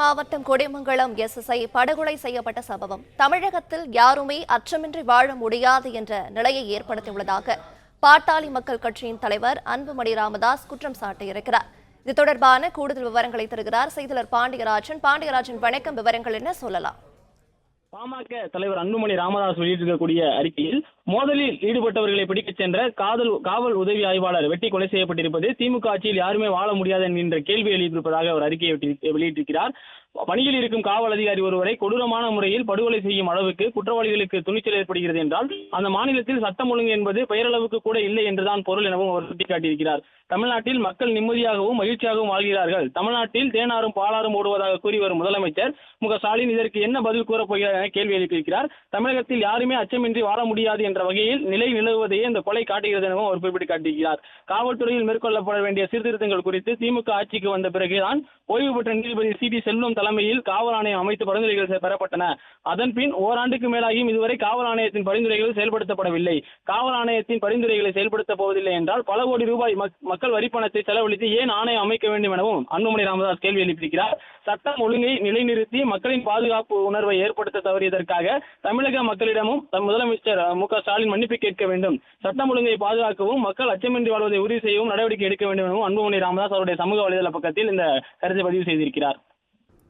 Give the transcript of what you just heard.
மாவட்டம் கொடிமங்கலம் எஸ்எஸ்ஐ படுகொலை செய்யப்பட்ட சம்பவம். தமிழகத்தில் யாருமே அச்சமின்றி வாழ முடியாது என்ற நிலையை ஏற்படுத்தியுள்ளதாக பாட்டாளி மக்கள் கட்சியின் தலைவர் அன்புமணி ராமதாஸ் குற்றம் சாட்டியிருக்கிறார். இது தொடர்பான கூடுதல் விவரங்களை தருகிறார். செய்தியாளர் பாண்டியராஜன். பாண்டியராஜன் வணக்கம். விவரங்கள் என்ன சொல்லலாம்? பாமக தலைவர் அன்புமணி ராமதாஸ் வெளியிட்டிருக்கக்கூடிய அறிக்கையில் மோதலில் ஈடுபட்டவர்களை பிடிக்கச் சென்ற காதல் காவல் உதவி ஆய்வாளர் வெட்டி கொலை செய்யப்பட்டிருப்பது திமுக ஆட்சியில் யாருமே வாழ முடியாது என்கின்ற கேள்வி எழுதியிருப்பதாக அவர் அறிக்கையை வெளியிட்டிருக்கிறார். பணியில் இருக்கும் காவல் அதிகாரி ஒருவரை கொடூரமான முறையில் படுகொலை செய்யும் அளவுக்கு குற்றவாளிகளுக்கு துணிச்சல் ஏற்படுகிறது என்றால் அந்த மாநிலத்தில் சட்டம் ஒழுங்கு என்பது பெயரளவுக்கு கூட இல்லை என்றுதான் பொருள் எனவும் அவர் சுட்டிக்காட்டியிருக்கிறார். தமிழ்நாட்டில் மக்கள் நிம்மதியாகவும் மகிழ்ச்சியாகவும் வாழ்கிறார்கள். தமிழ்நாட்டில் தேனாரும் பாலாரும் ஓடுவதாக கூறி வரும் முதலமைச்சர் மு ஸ்டாலின் இதற்கு என்ன பதில் கூறப்போகிறார் என கேள்வி எழுப்பியிருக்கிறார். தமிழகத்தில் யாருமே அச்சமின்றி வாழ முடியாது என்ற வகையில் நிலை நிலவுவதையே இந்த கொலை காட்டுகிறது எனவும் அவர் குறிப்பிட்டு காட்டுகிறார் காவல்துறையில் மேற்கொள்ளப்பட வேண்டிய சீர்திருத்தங்கள் குறித்து திமுக ஆட்சிக்கு வந்த பிறகுதான் ஓய்வு பெற்ற நீதிபதி சி டி செல்வம் தலைமையில் காவல் ஆணையம் அமைத்து பரிந்துரைகள் பெறப்பட்டன. அதன் பின் ஓராண்டுக்கு மேலாகியும் இதுவரை காவல் ஆணையத்தின் பரிந்துரைகள் செயல்படுத்தப்படவில்லை. காவல் ஆணையத்தின் பரிந்துரைகளை செயல்படுத்தப் போவதில்லை என்றால் பல கோடி ரூபாய் மக்கள் வரிப்பணத்தை செலவழித்து ஏன் ஆணையம் அமைக்க வேண்டும் எனவும் அன்புமணி ராமதாஸ் கேள்வி எழுப்பியிருக்கிறார். சட்டம் ஒழுங்கை நிலைநிறுத்தி மக்களின் பாதுகாப்பு உணர்வை ஏற்படுத்த தவறியதற்காக தமிழக மக்களிடமும் முதலமைச்சர் மு க ஸ்டாலின் மன்னிப்பு கேட்க வேண்டும். சட்டம் ஒழுங்கை பாதுகாக்கவும் மக்கள் அச்சமின்றி வாழ்வதை உறுதி செய்யவும் நடவடிக்கை எடுக்க வேண்டும் எனவும் அன்புமணி ராமதாஸ் அவருடைய சமூக வலைதள பக்கத்தில் இந்த கருத்தை பதிவு செய்திருக்கிறார்.